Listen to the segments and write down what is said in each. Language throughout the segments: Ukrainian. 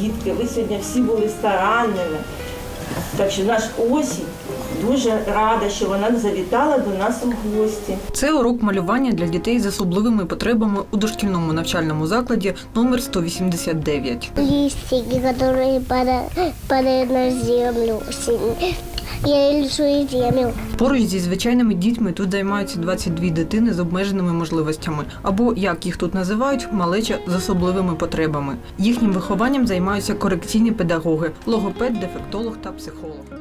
дітки, ви сьогодні всі були старанними. Так що наш осінь дуже рада, що вона завітала до нас у гості. Це урок малювання для дітей з особливими потребами у дошкільному навчальному закладі номер 189. Листики, которые падают, падают на землю. Я рисую землю. Поруч зі звичайними дітьми тут займаються 22 дитини з обмеженими можливостями, або як їх тут називають, малеча з особливими потребами. Їхнім вихованням займаються корекційні педагоги, логопед, дефектолог та психолог.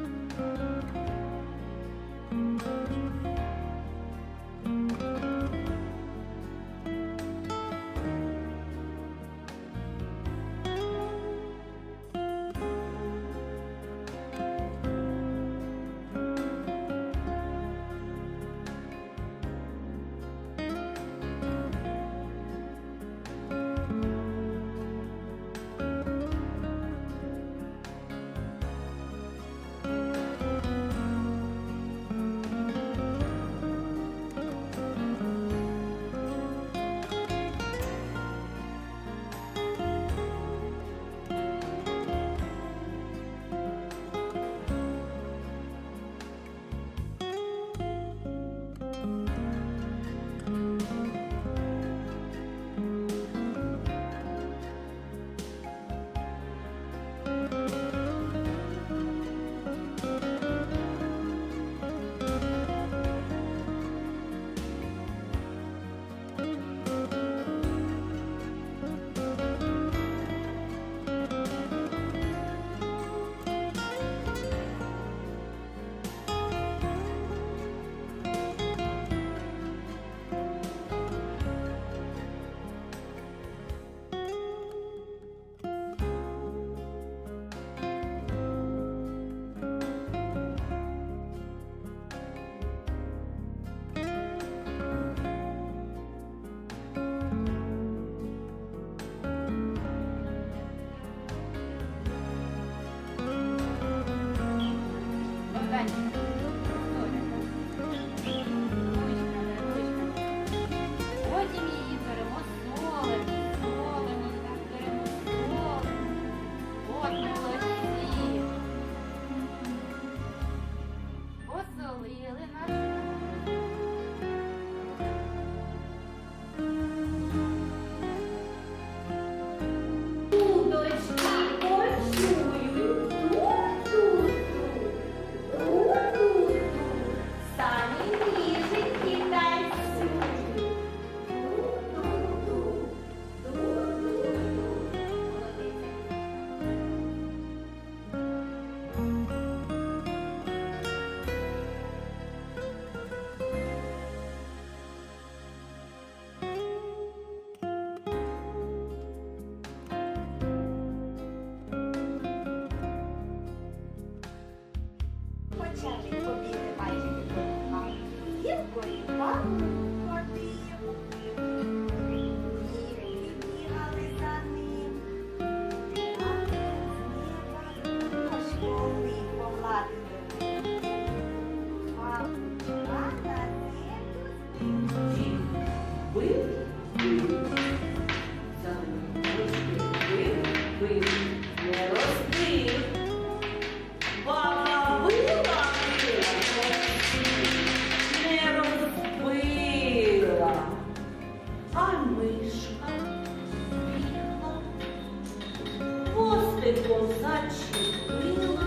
Хвостиком зачепила,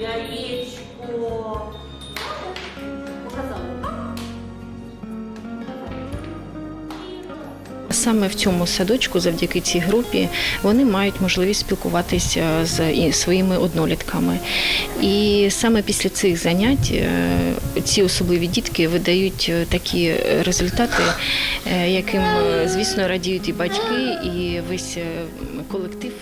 яєчко. Саме в цьому садочку, завдяки цій групі, вони мають можливість спілкуватися з своїми однолітками. І саме після цих занять е, ці особливі дітки видають е, такі результати, е, яким, звісно, радіють і батьки, і весь колектив.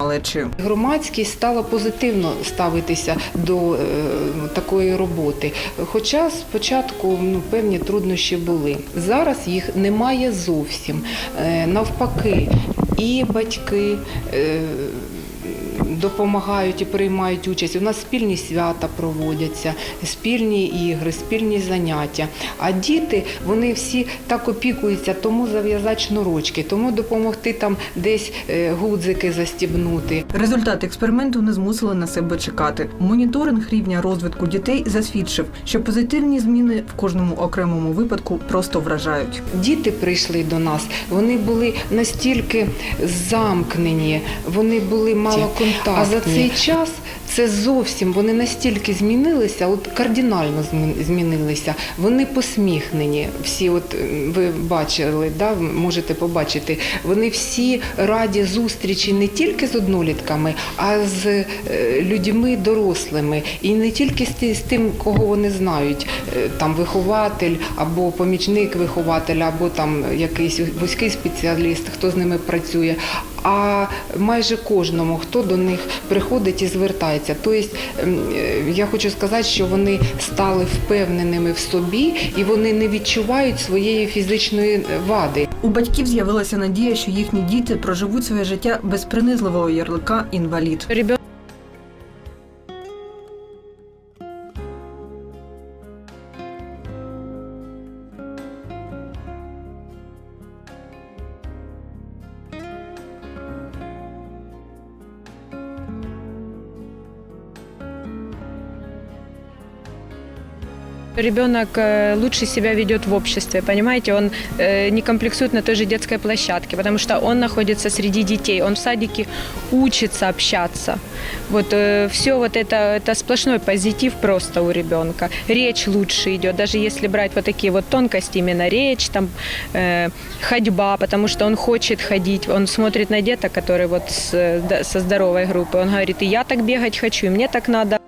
Малечі. Громадськість стала позитивно ставитися до е, такої роботи. Хоча спочатку ну, певні труднощі були. Зараз їх немає зовсім. Е, навпаки, і батьки. Допомагають і приймають участь. У нас спільні свята проводяться, спільні ігри, спільні заняття. А діти вони всі так опікуються, тому зав'язати шнурочки, тому допомогти там десь е, гудзики застібнути. Результати експерименту не змусили на себе чекати. Моніторинг рівня розвитку дітей засвідчив, що позитивні зміни в кожному окремому випадку просто вражають. Діти прийшли до нас, вони були настільки замкнені, вони були малоконтактні. А за цей час це зовсім вони настільки змінилися, от кардинально змін- змінилися. Вони посміхнені. Всі, от ви бачили, да, можете побачити. Вони всі раді зустрічі не тільки з однолітками, а з е, людьми дорослими. І не тільки з тим, кого вони знають, Е, там вихователь або помічник вихователя, або там якийсь вузький спеціаліст, хто з ними працює. А майже кожному, хто до них приходить і звертається. Тобто ем, е, я хочу сказати, що вони стали впевненими в собі і вони не відчувають своєї фізичної вади. У батьків з'явилася надія, що їхні діти проживуть своє життя без принизливого ярлика інвалід. Ребенок э, лучше себя ведет в обществе, понимаете, он э, не комплексует на той же детской площадке, потому что он находится среди детей, он в садике учится общаться. Вот все вот это, это сплошной позитив просто у ребенка. Речь лучше идет, даже если брать вот такие вот тонкости, именно речь, там э, ходьба, потому что он хочет ходить, он смотрит на деток, которые вот с, со здоровой группы, он говорит, и я так бегать хочу, и мне так надо.